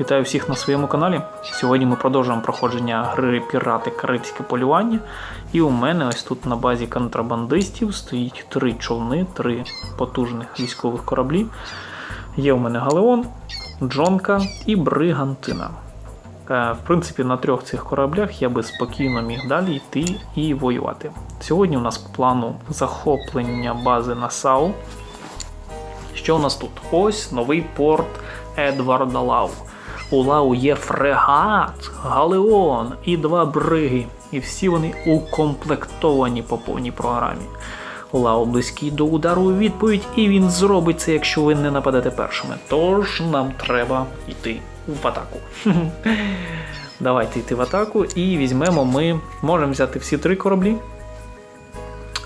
Вітаю всіх на своєму каналі. Сьогодні ми продовжуємо проходження гри Пірати Карибське полювання. І у мене ось тут на базі контрабандистів стоїть три човни, три потужних військових кораблі. Є у мене Галеон, Джонка і Бригантина. Е, В принципі, на трьох цих кораблях я би спокійно міг далі йти і воювати. Сьогодні у нас по плану захоплення бази Насау. Що у нас тут? Ось новий порт Едварда Лау. У Лау є фрегат, галеон і два бриги. І всі вони укомплектовані по повній програмі. Лау близький до удару у відповідь, і він зробить це, якщо ви не нападете першими. Тож нам треба йти в атаку. Давайте йти в атаку і візьмемо ми. Можемо взяти всі три кораблі.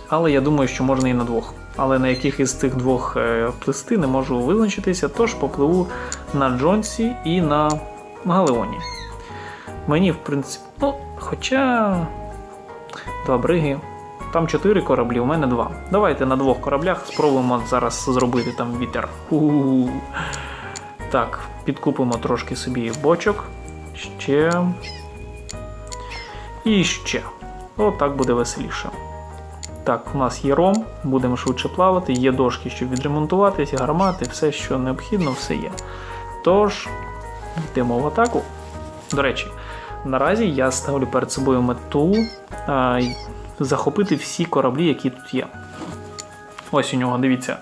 Але я думаю, що можна і на двох. Але на яких із цих двох е, плисти не можу визначитися, тож попливу на Джонсі і на Галеоні. Мені, в принципі, ну, хоча два бриги. Там чотири кораблі, у мене два. Давайте на двох кораблях спробуємо зараз зробити там вітер. У-у-у. Так, підкупимо трошки собі бочок. Ще. І ще. Отак буде веселіше. Так, у нас є ром, будемо швидше плавати, є дошки, щоб відремонтуватися, гармати, все, що необхідно, все є. Тож, йдемо в атаку. До речі, наразі я ставлю перед собою мету а, захопити всі кораблі, які тут є. Ось у нього, дивіться,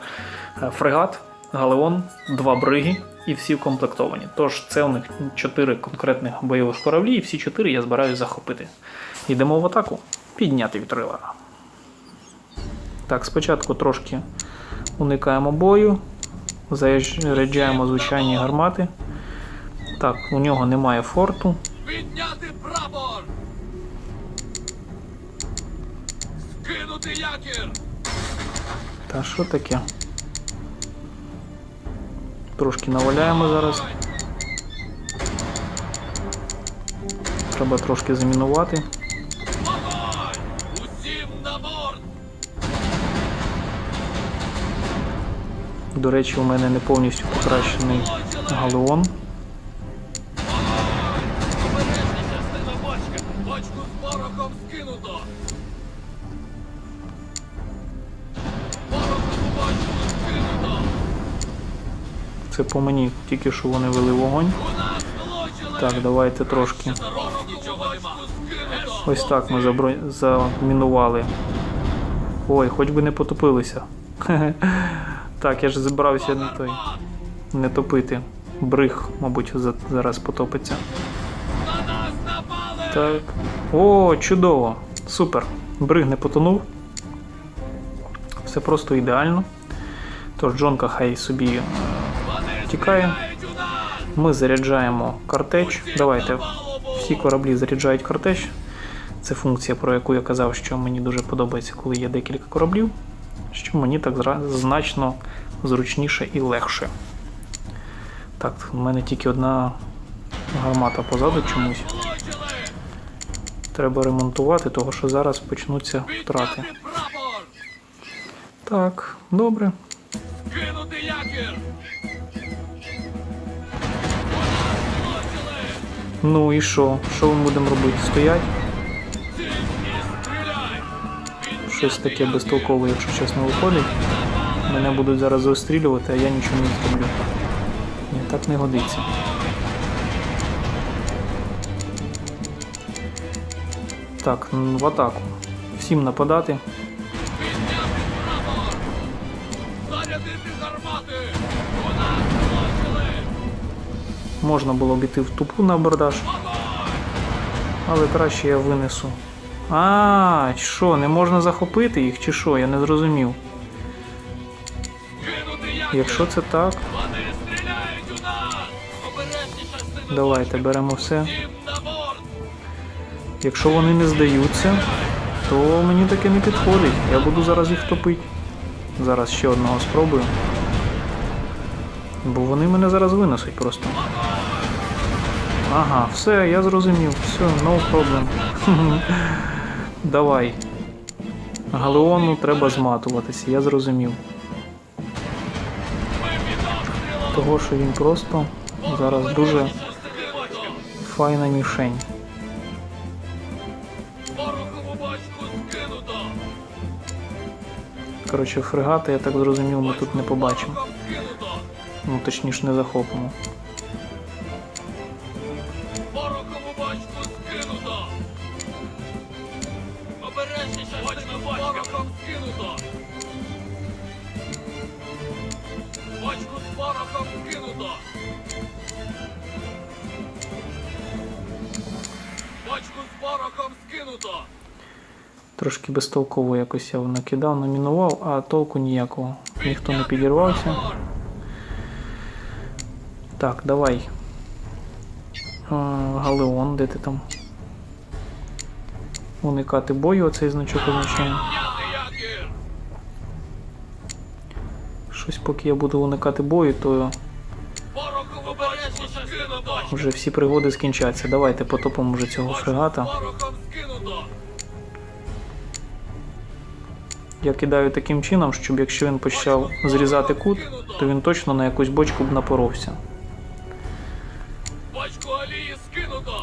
е, фрегат, галеон, два бриги і всі вкомплектовані. Тож це у них чотири конкретних бойових кораблі, і всі чотири я збираюся захопити. Йдемо в атаку, підняти вітрила. Так, спочатку трошки уникаємо бою, заряджаємо звичайні гармати. Так, у нього немає форту. Підняти прапор! Скинути якір! Та що таке? Трошки наваляємо зараз. Треба трошки замінувати. До речі, у мене не повністю покращений галеон. Це по мені, тільки що вони вели вогонь. Так, давайте трошки. Ось так ми забро... замінували. Ой, хоч би не потопилися. Так, я ж збирався не той. Не топити. Бриг, мабуть, зараз потопиться. На! Так. О, чудово! Супер! Бриг не потонув. Все просто ідеально. Тож Джонка хай собі тікає. Ми заряджаємо картеч. Давайте всі кораблі заряджають картеч. Це функція, про яку я казав, що мені дуже подобається, коли є декілька кораблів. Що мені так значно зручніше і легше. Так, в мене тільки одна гармата позаду чомусь. Треба ремонтувати, того що зараз почнуться втрати. Так, добре. Ну і що? Що ми будемо робити? Стоять? Щось таке безтолкове, якщо чесно, виходить. Мене будуть зараз застрілювати, а я нічого не зроблю. Ні, так не годиться. Так, в атаку. Всім нападати. Можна було б іти в тупу на абордаж, але краще я винесу. А, що, не можна захопити їх чи що? Я не зрозумів. Якщо це так, давайте беремо все. Якщо вони не здаються, то мені таке не підходить. Я буду зараз їх топити. Зараз ще одного спробую. Бо вони мене зараз винесуть просто. Ага, все, я зрозумів. Все, no problem. Давай. Галеону треба зматуватися, я зрозумів. Того, що він просто зараз дуже Файна мішень. Коротше, фрегати, я так зрозумів, ми тут не побачимо. Ну, точніше, не захопимо. Скинуто. Бочку з порохом скинуто. Бочку з порохом скинуто. Трошки безтолково якось я накидав, намінував, а толку ніякого. Ніхто не підірвався. Так, давай. Галеон, де ти там? Уникати бою, оцей значок означає. Підняти якір. Щось поки я буду уникати бою, то вже всі пригоди скінчаться. Давайте потопимо вже цього фрегата. Я кидаю таким чином, щоб якщо він почав зрізати кут, то він точно на якусь бочку б напоровся.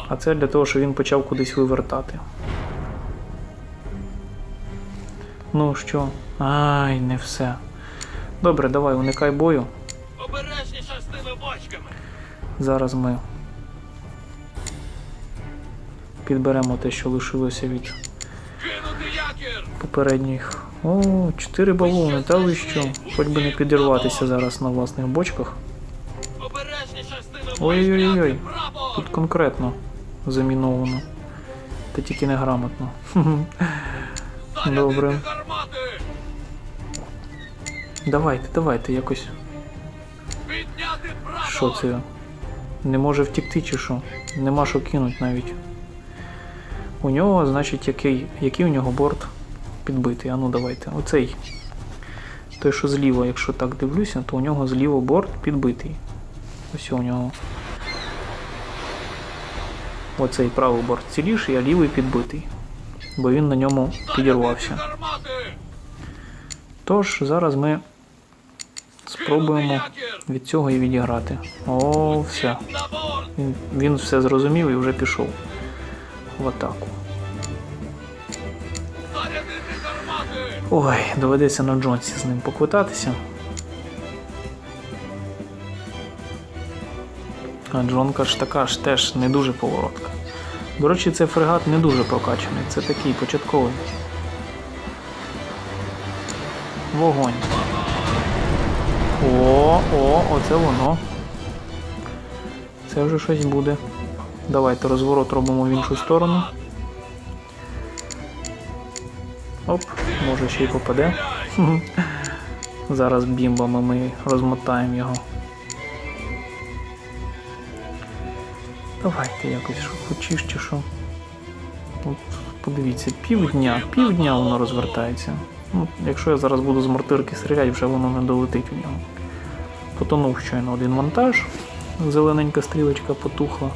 А це для того, щоб він почав кудись вивертати. Ну що? Ай, не все. Добре, давай, уникай бою. Обережніше з тими бочками. Зараз ми підберемо те, що лишилося від попередніх. О, чотири балони, та ви що? Хоч би не підірватися зараз на власних бочках. Ой-ой-ой. Тут конкретно заміновано. Та тільки неграмотно. Добре. Давайте, давайте якось. Що це? Не може втікти чи що? Нема що кинуть навіть. У нього, значить, який, який у нього борт підбитий. А ну давайте. Оцей. Той, що зліва, якщо так дивлюся, то у нього зліва борт підбитий. Ось у нього. Оцей правий борт ціліший, а лівий підбитий. Бо він на ньому підірвався. Тож, зараз ми спробуємо від цього і відіграти. О, все. Він, він все зрозумів і вже пішов в атаку. Ой, доведеться на Джонсі з ним поквитатися. А Джонка ж така ж теж не дуже поворотка. До речі, цей фрегат не дуже прокачаний, це такий початковий. Вогонь. О, о, оце воно. Це вже щось буде. Давайте розворот робимо в іншу сторону. Оп, може ще й попаде. Зараз бімбами ми розмотаємо його. Давайте якось що хочеш чи що. От, подивіться, півдня, півдня воно розвертається. Ну, якщо я зараз буду з мортирки стріляти, вже воно не долетить у нього. Потонув щойно один вантаж. Зелененька стрілочка потухла.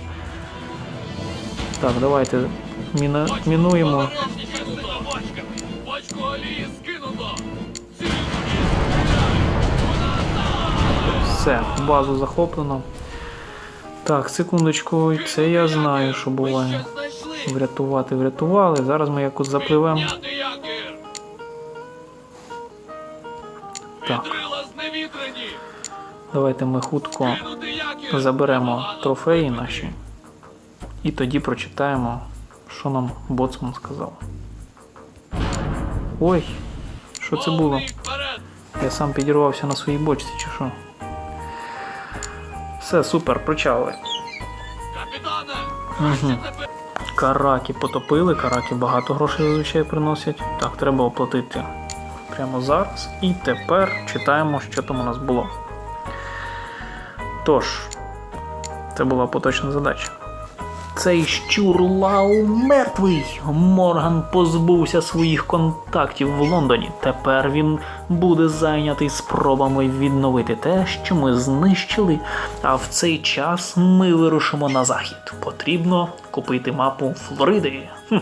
Так, давайте міна... мінуємо. Все, базу захоплено. Так, секундочку, це я знаю, що буває. Врятувати, врятували. Зараз ми якось запливемо. Давайте ми хутко заберемо трофеї наші. І тоді прочитаємо, що нам боцман сказав. Ой, що це було? Я сам підірвався на своїй бочці, чи що? Все, супер, причали. Тепер. Караки потопили, караки багато грошей зазвичай приносять. Так, треба оплатити прямо зараз. І тепер читаємо, що там у нас було. Тож, це була поточна задача. Цей щур Лау мертвий. Морган позбувся своїх контактів в Лондоні. Тепер він буде зайнятий спробами відновити те, що ми знищили. А в цей час ми вирушимо на захід. Потрібно купити мапу Флориди.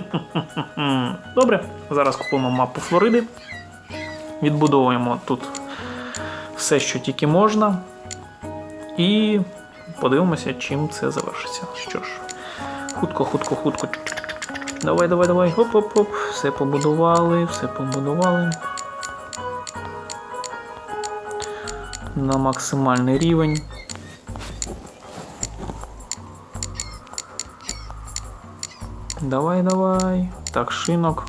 Добре, зараз купимо мапу Флориди. Відбудовуємо тут все, що тільки можна. І подивимося, чим це завершиться. Що ж, Хутко, хутко, хутко. Давай, давай, давай. Оп-оп-оп. Все побудували, все побудували. На максимальний рівень. Давай, давай. Так, шинок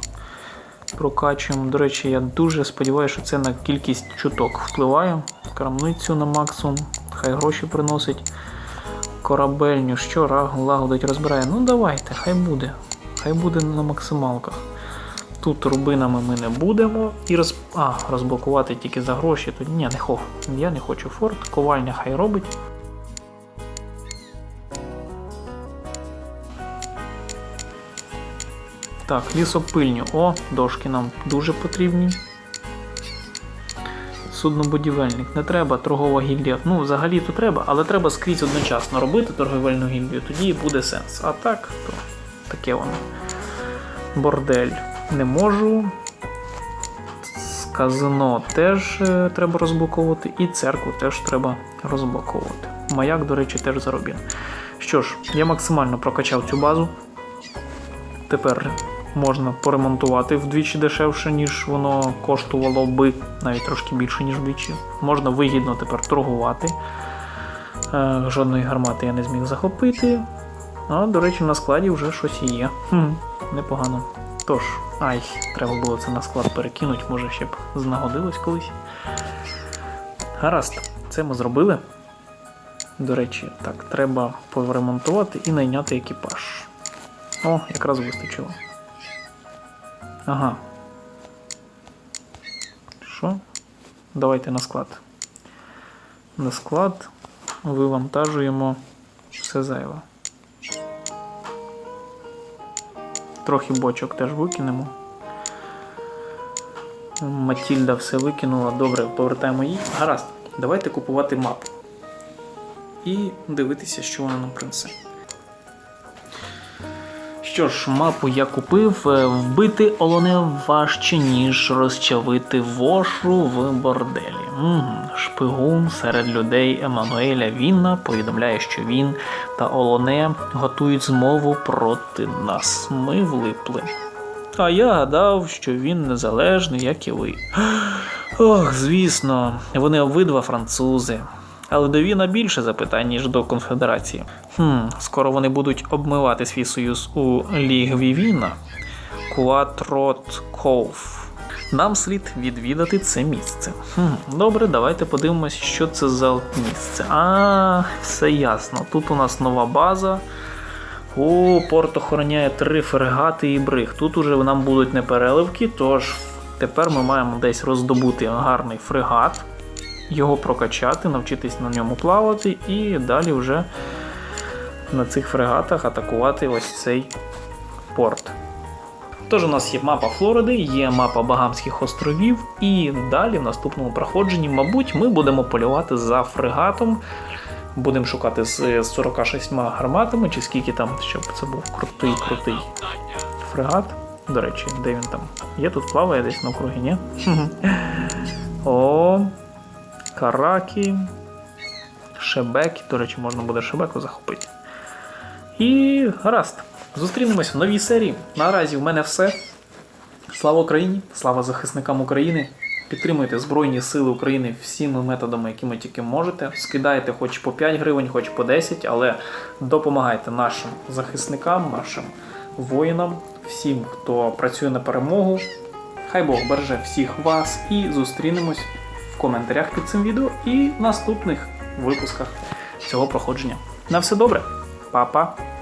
прокачуємо. До речі, я дуже сподіваюся, що це на кількість чуток впливає. Крамницю на максимум. Хай гроші приносить. Корабельню, що лагодить, розбирає. Ну давайте, хай буде. Хай буде на максималках. Тут рубинами ми не будемо. І роз... а, розблокувати тільки за гроші. Тут ні, не хо. Я не хочу форт. Ковальня хай робить. Так, лісопильню. О, дошки нам дуже потрібні. Суднобудівельник. Не треба торгова гільдія. Ну, взагалі то треба, але треба скрізь одночасно робити торговельну гільдію, тоді буде сенс. А так, то таке воно. Бордель не можу. Казино теж е, треба розблоковувати, і церкву теж треба розблоковувати. Маяк, до речі, теж заробін. Що ж, я максимально прокачав цю базу. Тепер можна поремонтувати вдвічі дешевше, ніж воно коштувало би, навіть трошки більше, ніж вдвічі. Можна вигідно тепер торгувати. Е, Жодної гармати я не зміг захопити. А, до речі, на складі вже щось є. Хм, непогано. Тож, ай, треба було це на склад перекинути, може ще б знагодилось колись. Гаразд, це ми зробили. До речі, так, треба поремонтувати і найняти екіпаж. О, якраз вистачило. Ага. Що? Давайте на склад. На склад вивантажуємо все зайве. Трохи бочок теж викинемо. Матільда все викинула. Добре, повертаємо її. Гаразд, давайте купувати мапу. І дивитися, що вона нам принесе. Що ж, мапу я купив. Е, Вбити олоне важче, ніж розчавити вошу в борделі. Шпигун серед людей Еммануеля Вінна повідомляє, що він та Олоне готують змову проти нас. Ми влипли. А я гадав, що він незалежний, як і ви. Ох, звісно, вони обидва французи. Але до Віна більше запитань, ніж до конфедерації. Хм, скоро вони будуть обмивати свій союз у лігві Віна. Куатрот Коуф. Нам слід відвідати це місце. Хм, добре, давайте подивимось, що це за місце. А, все ясно. Тут у нас нова база. О, порт охороняє три фрегати і бриг. Тут уже нам будуть не переливки, тож тепер ми маємо десь роздобути гарний фрегат, його прокачати, навчитись на ньому плавати і далі вже на цих фрегатах атакувати ось цей порт. Тож у нас є мапа Флориди, є мапа Багамських островів, і далі в наступному проходженні, мабуть, ми будемо полювати за фрегатом. Будемо шукати з 46 гарматами, чи скільки там, щоб це був крутий, крутий фрегат. До речі, де він там? Є тут плаває десь на округі, ні? О, Каракі, Шебекі. До речі, можна буде Шебеку захопити. І гаразд. Зустрінемось в новій серії. Наразі в мене все. Слава Україні! Слава захисникам України! Підтримуйте Збройні Сили України всіми методами, якими тільки можете. Скидайте хоч по 5 гривень, хоч по 10, але допомагайте нашим захисникам, нашим воїнам, всім, хто працює на перемогу. Хай Бог береже всіх вас і зустрінемось коментарях під цим відео і наступних випусках цього проходження. На все добре, Па-па!